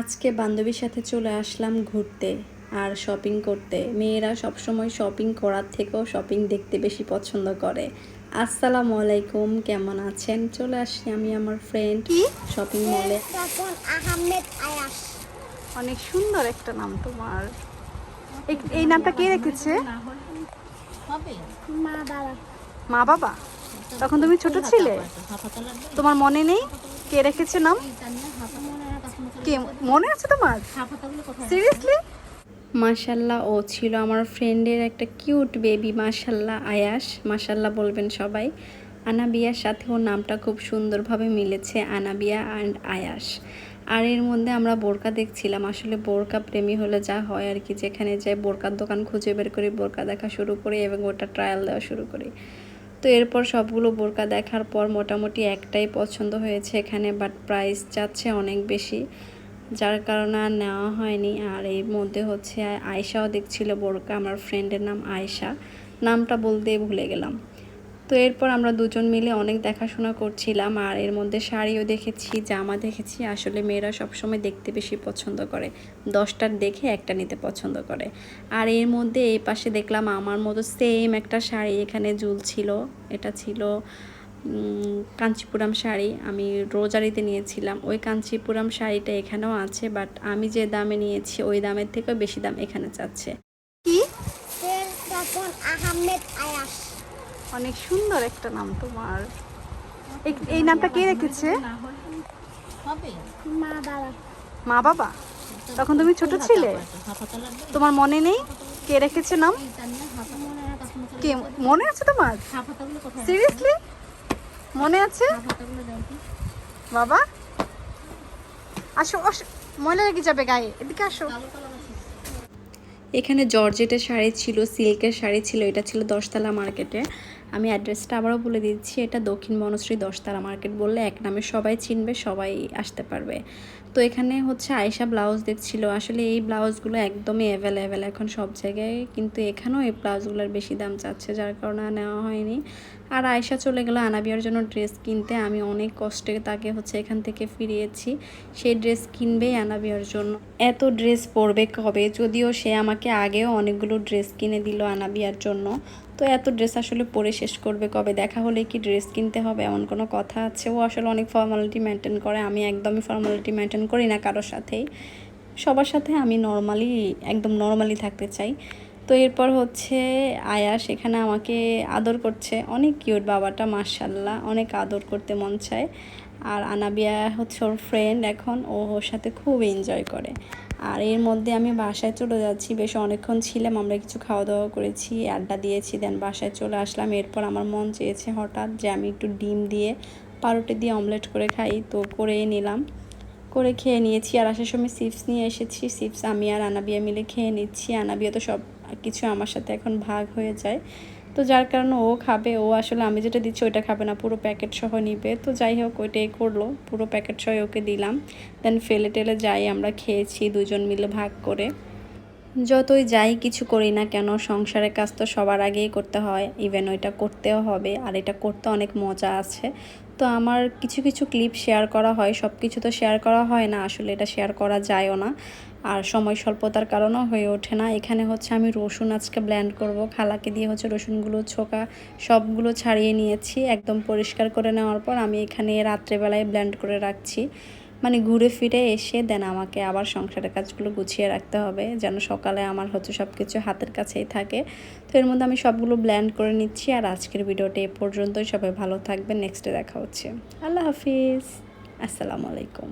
আজকে বান্ধবীর সাথে চলে আসলাম ঘুরতে আর শপিং করতে। মেয়েরা সবসময় শপিং করার থেকেও শপিং দেখতে বেশি পছন্দ করে। আসসালামু আলাইকুম কেমন আছেন? চলে আসি আমি আমার ফ্রেন্ড শপিং মলে আহমেদ আয়াস। অনেক সুন্দর একটা নাম তোমার। এই নামটা কে রেখেছে? মা বাবা। মা বাবা? তখন তুমি ছোট ছিলে? তোমার মনে নেই? কে রেখেছে নাম? কে, মনে আছে তোমার? সিরিয়াসলি মাশাল্লাহ, ও ছিল আমার ফ্রেন্ডের একটা কিউট বেবি মাশাল্লাহ, আয়াস। মাশাল্লাহ বলবেন সবাই। আনাবিয়ার সাথে ওর নামটা খুব সুন্দরভাবে মিলেছে, আনাবিয়া অ্যান্ড আয়াস। আর এর মধ্যে আমরা বোরকা দেখছিলাম। আসলে বোরকা প্রেমী হলে যা হয় আর কি, যেখানে যাই বোরকার দোকান খুঁজে বের করি, বোরকা দেখা শুরু করি এবং ওটা ট্রায়াল দেওয়া শুরু করি। তো এরপর সবগুলো বোরকা দেখার পর মোটামুটি একটাই পছন্দ হয়েছে এখানে বাট প্রাইস যাচ্ছে অনেক বেশি। যার কারণে আর নেওয়া হয়নি। আর এর মধ্যে হচ্ছে আয়সাও দেখছিল বোরকা, আমার ফ্রেন্ডের নাম আয়সা নামটা বলতে ভুলে গেলাম। তো এরপর আমরা দুজন মিলে অনেক দেখাশোনা করছিলাম, আর এর মধ্যে শাড়িও দেখেছি, জামা দেখেছি। আসলে মেয়েরা সবসময় দেখতে বেশি পছন্দ করে। দশটার দেখে একটা নিতে পছন্দ করে। আর এর মধ্যে এই পাশে দেখলাম আমার মতো সেম একটা শাড়ি এখানে ঝুলছিল। এটা ছিল কাঞ্চিপুরাম শাড়ি আমি রোজারিতে নিয়েছিলাম। ওই কাঞ্চিপুরাম শাড়িটা এখানেও আছে বাট আমি যে দামে নিয়েছি ওই দামের থেকেও বেশি দাম এখানে চাচ্ছে কি? আহমেদ আয়াস। অনেক সুন্দর একটা নাম তোমার। এই- এই নামটা কে রেখেছে? মা বাবা। মা বাবা? তখন তুমি ছোট ছিলে? তোমার মনে নেই? কে রেখেছে নাম? কে মনে আছে তোমার? সিরিয়াসলি মনে আছে? বাবা? আসো ময়লা লেগে যাবে গায়ে। এদিকে আসো। এখানে জর্জেটের শাড়ি ছিল, সিল্কের শাড়ি ছিল, এটা ছিল দশতলা মার্কেটে। আমি অ্যাড্রেসটা আবারও বলে দিচ্ছি, এটা দক্ষিণ মনশ্রী দশতলা মার্কেট বললে এক নামে সবাই চিনবে, সবাই আসতে পারবে। তো এখানে হচ্ছে আয়সা ব্লাউজ দেখছিল আসলে এই ব্লাউজগুলো একদমই অ্যাভেলেবেল এখন সব জায়গায়। কিন্তু এখানেও এই ব্লাউজগুলোর বেশি দাম চাচ্ছে যার কারণে নেওয়া হয়নি। আর আয়সা চলে গেল আনাবিয়ার জন্য ড্রেস কিনতে। আমি অনেক কষ্টে তাকে হচ্ছে এখান থেকে ফিরিয়েছি। সেই ড্রেস কিনবেই আনাবিয়ার জন্য। এত ড্রেস পরবে কবে? যদিও সে আমাকে আগেও অনেকগুলো ড্রেস কিনে দিল আনাবিয়ার জন্য। তো এত ড্রেস আসলে পরে শেষ করবে কবে? দেখা হলে কি ড্রেস কিনতে হবে? এমন কোনো কথা আছে? ও আসলে অনেক ফর্মালিটি মেনটেন করে, আমি একদমই ফর্মালিটি মেনটেন করি না কারোর সাথেই। সবার সাথে আমি নর্মালি একদম নর্মালি থাকতে চাই। তো এরপর হচ্ছে আয়া সেখানে আমাকে আদর করছে। অনেক কিউট বাবাটা মার্শাল্লাহ অনেক আদর করতে মন চায়। আর আনাবিয়া হচ্ছে ওর ফ্রেন্ড এখন, ও ওর সাথে খুব এনজয় করে। আর এর মধ্যে আমি বাসায় চলে যাচ্ছি। বেশ অনেকক্ষণ ছিলাম, আমরা কিছু খাওয়া দাওয়া করেছি, আড্ডা দিয়েছি দেন বাসায় চলে আসলাম। এরপর আমার মন চেয়েছে হঠাৎ যে আমি একটু ডিম দিয়ে পাউরুটি দিয়ে অমলেট করে খাই, তো করে নিলাম। করে খেয়ে নিয়েছি আর আসার সময় চিপস নিয়ে এসেছি। চিপস আমি আর আনাবিয়া মিলে খেয়ে নিচ্ছি। আনাবিয়া তো সব কিছু আমার সাথে এখন ভাগ হয়ে যায়। তো যার কারণে ও খাবে, ও আসলে আমি যেটা দিচ্ছি ওইটা খাবে না, পুরো প্যাকেট সহ নিবে। তো যাই হোক, ওইটাই করল, পুরো প্যাকেট সহ ওকে দিলাম। দেন ফেলে টেলে যাই, আমরা খেয়েছি দুজন মিলে ভাগ করে। যতই যাই কিছু করি না কেন, সংসারের কাজ তো সবার আগেই করতে হয়। ইভেন ওইটা করতেও হবে, আর এটা করতে অনেক মজা আছে। তো আমার কিছু কিছু ক্লিপ শেয়ার করা হয়। সব কিছু তো শেয়ার করা হয় না, আসলে এটা শেয়ার করা যায়ও না। আর সময় স্বল্পতার কারণেও হয়ে ওঠে না। এখানে হচ্ছে আমি রসুন আজকে ব্ল্যান্ড করব। খালাকে দিয়ে হচ্ছে রসুনগুলো ছোকা, সবগুলো ছাড়িয়ে নিয়েছি। একদম পরিষ্কার করে নেওয়ার পর আমি এখানে রাত্রেবেলায় ব্ল্যান্ড করে রাখছি। মানে ঘুরে ফিরে এসে দেন আমাকে আবার সংসারের কাজগুলো গুছিয়ে রাখতে হবে, যেন সকালে আমার হচ্ছে সব কিছু হাতের কাছেই থাকে। তো এর মধ্যে আমি সবগুলো ব্ল্যান্ড করে নিচ্ছি আর আজকের ভিডিওটা এ পর্যন্তই। সবাই ভালো থাকবে নেক্সটে দেখা হচ্ছে। আল্লাহ হাফিজ। আসসালামু আলাইকুম।